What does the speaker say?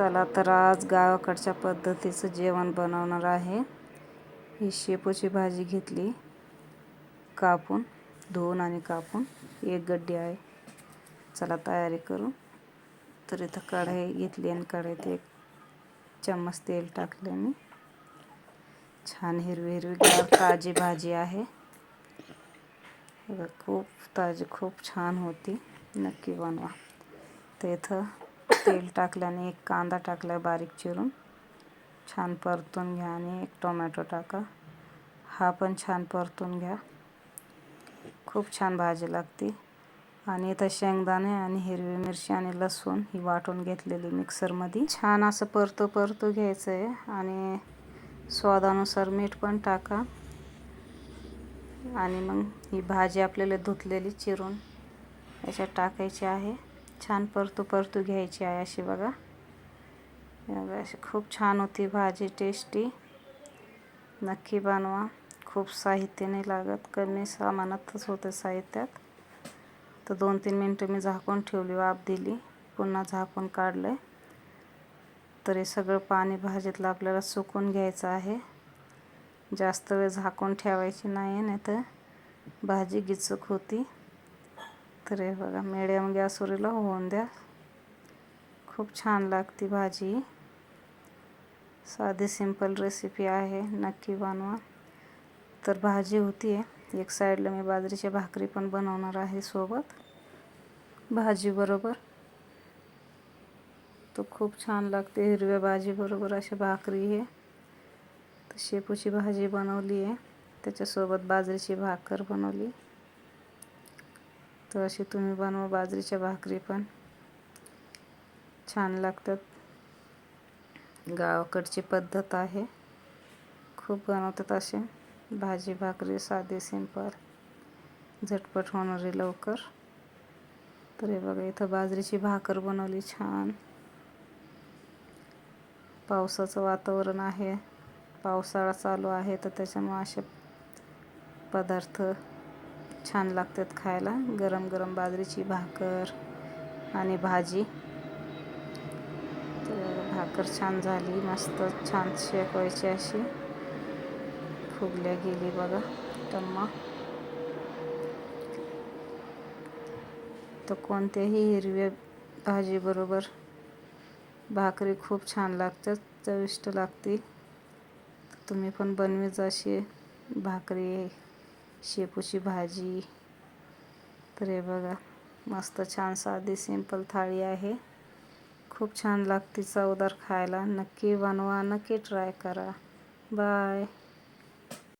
चला तर आज गावाकडच्या पद्धतीचं जेवण बनवणार आहे. ही शेपूची भाजी घेतली. कापून धुवून आणि कापून. एक गड्डी आहे. चला तयारी करू. तर इथं कढई घेतली आणि कढईत एक चम्मच तेल टाकले मी. छान हिरवी हिरवी ताजी भाजी आहे. खूप ताजी खूप छान होती. नक्की बनवा. तर इथं तेल टाकल्याने एक कांदा टाकला बारीक चिरून. छान परतून घ्या आणि एक टोमॅटो टाका. हा पण छान परतून घ्या. खूप छान भाजी लागते. आणि इथं शेंगदाणे आणि हिरवी मिरची आणि लसूण ही वाटून घेतलेली मिक्सरमध्ये. छान असं परतो परतो घ्यायचं आहे आणि स्वादानुसार मीठ पण टाका. आणि मग ही भाजी आपल्याला धुतलेली चिरून याच्यात टाकायची आहे. छान परतू परतू घ्यायची आहे अशी बघा. अशी खूप छान होती भाजी टेस्टी नक्की बनवा. खूप साहित्य नाही लागत कमी सामानातच होतं साहित्यात. तर दोन तीन मिनटं मी झाकून ठेवली वाफ दिली पुन्हा झाकून काढलं आहे तर हे सगळं पाणी भाजीतलं आपल्याला सुकून घ्यायचं आहे. जास्त वेळ झाकून ठेवायची नाही नाही तर भाजी गिचक होती. तर हे बघा मिडियम गॅसवरीला होऊन द्या. खूप छान लागते भाजी. साधी सिंपल रेसिपी आहे नक्की बनवा. तर भाजी होती आहे एक साईडला मी बाजरीची भाकरी पण बनवणार आहे सोबत. भाजीबरोबर तो खूप छान लागते हिरव्या भाजीबरोबर अशी भाकरी आहे तर शेपूची भाजी बनवली आहे त्याच्यासोबत बाजरीची भाकर बनवली. तर अशी तुम्ही बनवा बाजरीच्या भाकरी पण. छान लागतात. गावाकडची पद्धत आहे. खूप बनवतात असे. भाजी भाकरी साधी सिंपल झटपट होणारी लवकर. तर हे बघा इथं बाजरीची भाकर बनवली छान. पावसाचं वातावरण आहे. पावसाळा चालू आहे तर त्याच्यामुळे असे पदार्थ छान लागतात खायला. गरम गरम बाजरीची भाकर आणि भाजी. तर भाकर छान झाली. मस्त छान शेकवायची अशी. फुगल्या गेली बघा. टम्मा. तर कोणत्याही हिरव्या भाजीबरोबर भाकरी खूप छान लागतात. चविष्ट लागते तुम्ही पण बनवीच अशी भाकरी. शेपूची भाजी. तर हे बघा मस्त छान साधी सिंपल थाळी आहे. खूप छान लागते चवदार खायला. नक्की बनवा नक्की ट्राय करा. बाय